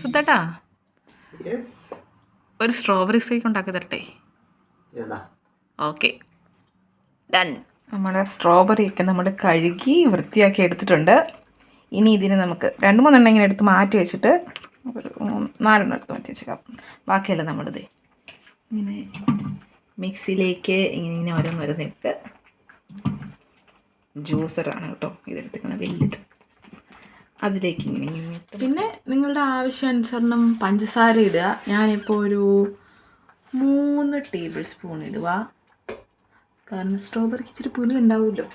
സുത്തേട്ടാ yes ഒരു strawberry shake ഉണ്ടാക്കി തരട്ടെ? ഓക്കെ ഡൺ നമ്മുടെ സ്ട്രോബെറി ഒക്കെ നമ്മൾ കഴുകി വൃത്തിയാക്കി എടുത്തിട്ടുണ്ട്. ഇനി ഇതിന് നമുക്ക് രണ്ട് മൂന്നെണ്ണം ഇങ്ങനെ എടുത്ത് മാറ്റി വെച്ചിട്ട് ഒരു നാലെണ്ണം എടുത്ത് മാറ്റി വെച്ചേക്കാം. ബാക്കിയെല്ലാം നമ്മളിത് ഇങ്ങനെ മിക്സിയിലേക്ക് ഇങ്ങനെ ഇങ്ങനെ ഓരോന്നോരോന്നിട്ട് ജ്യൂസറാണ് കേട്ടോ ഇതെടുത്തിരിക്കുന്നത് വലുത്. അതിലേക്ക് പിന്നെ നിങ്ങളുടെ ആവശ്യാനുസരണം പഞ്ചസാര ഇടുക. ഞാനിപ്പോൾ ഒരു മൂന്ന് ടേബിൾ സ്പൂൺ ഇടുക. കാരണം സ്ട്രോബെറിക്ക് ഇച്ചിരി പുളി ഉണ്ടാവുമല്ലോ.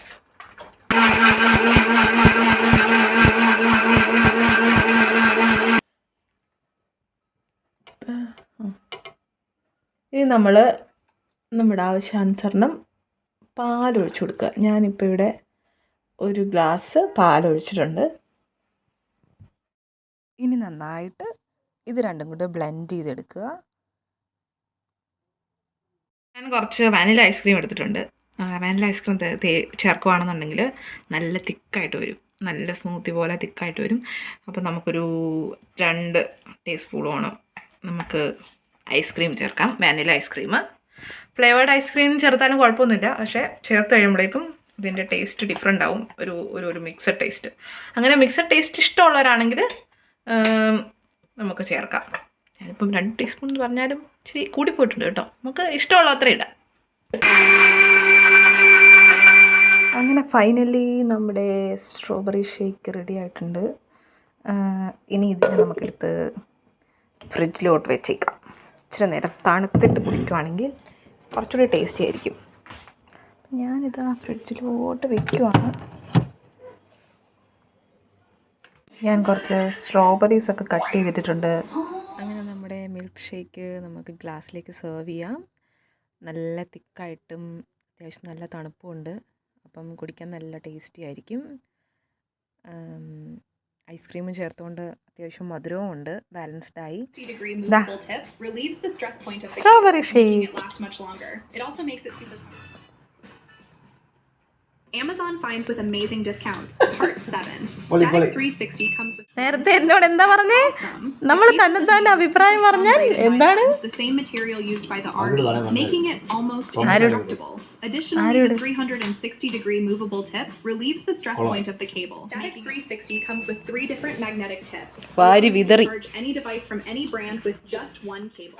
ഇനി നമ്മൾ നമ്മുടെ ആവശ്യാനുസരണം പാലൊഴിച്ചു കൊടുക്കുക. ഞാനിപ്പോൾ ഇവിടെ ഒരു ഗ്ലാസ് പാലൊഴിച്ചിട്ടുണ്ട്. ഇനി നന്നായിട്ട് ഇത് രണ്ടും കൂടെ ബ്ലെൻഡ് ചെയ്തെടുക്കുക. ഞാൻ കുറച്ച് വാനില ഐസ്ക്രീം എടുത്തിട്ടുണ്ട്. വാനില ഐസ്ക്രീം ചേർക്കുകയാണെന്നുണ്ടെങ്കിൽ നല്ല തിക്കായിട്ട് വരും. നല്ല സ്മൂത്തി പോലെ തിക്കായിട്ട് വരും. അപ്പോൾ നമുക്കൊരു രണ്ട് ടീസ്പൂണോളം നമുക്ക് ഐസ്ക്രീം ചേർക്കാം. വാനില ഐസ്ക്രീം ഫ്ലേവേർഡ് ഐസ്ക്രീം ചേർത്താലും കുഴപ്പമൊന്നുമില്ല. പക്ഷേ ചേർത്ത് കഴിയുമ്പോഴേക്കും ഇതിന്റെ ടേസ്റ്റ് ഡിഫറെന്റ് ആവും. ഒരു ഒരു ഒരു മിക്സഡ് ടേസ്റ്റ് അങ്ങനെ മിക്സഡ് ടേസ്റ്റ് ഇഷ്ടമുള്ളവരാണെങ്കിൽ നമുക്ക് ചേർക്കാം. ഞാനിപ്പം രണ്ട് ടീസ്പൂൺ എന്ന് പറഞ്ഞാലും ഇച്ചിരി കൂടിപ്പോയിട്ടുണ്ട് കേട്ടോ. നമുക്ക് ഇഷ്ടമുള്ള അത്ര ഇടാം. അങ്ങനെ ഫൈനലി നമ്മുടെ സ്ട്രോബെറി ഷേക്ക് റെഡി ആയിട്ടുണ്ട്. ഇനി ഇതിനെ നമുക്കെടുത്ത് ഫ്രിഡ്ജിലോട്ട് വെച്ചേക്കാം. ഇച്ചിരി നേരം തണുത്തിട്ട് കുടിക്കുവാണെങ്കിൽ കുറച്ചുകൂടി ടേസ്റ്റി ആയിരിക്കും. ഞാനിത് ആ ഫ്രിഡ്ജിലോട്ട് വെക്കുവാണ്. ഞാൻ കുറച്ച് സ്ട്രോബെറീസ് ഒക്കെ കട്ട് ചെയ്തിട്ടുണ്ട് അങ്ങനെ നമ്മുടെ മിൽക്ക് ഷേക്ക് നമുക്ക് ഗ്ലാസ്സിലേക്ക് സെർവ് ചെയ്യാം. നല്ല തിക്കായിട്ടും അത്യാവശ്യം നല്ല തണുപ്പും ഉണ്ട് അപ്പം കുടിക്കാൻ നല്ല ടേസ്റ്റി ആയിരിക്കും. ഐസ്ക്രീമും ചേർത്തുകൊണ്ട് അത്യാവശ്യം മധുരവും ഉണ്ട്. ബാലൻസ്ഡ് ആയി. Strawberry shake Amazon finds with amazing discounts. Part നേരത്തെ എന്നോട് എന്താ പറഞ്ഞേ. നമ്മൾ തന്നെ തന്നെ അഭിപ്രായം പറഞ്ഞാൽ എന്താണ്. Additionally, the 360 degree movable tip relieves the stress Hold on. point of the cable. Static 360 comes with three different magnetic tips. വാരി വിതറി Charge any device from any brand with just one cable.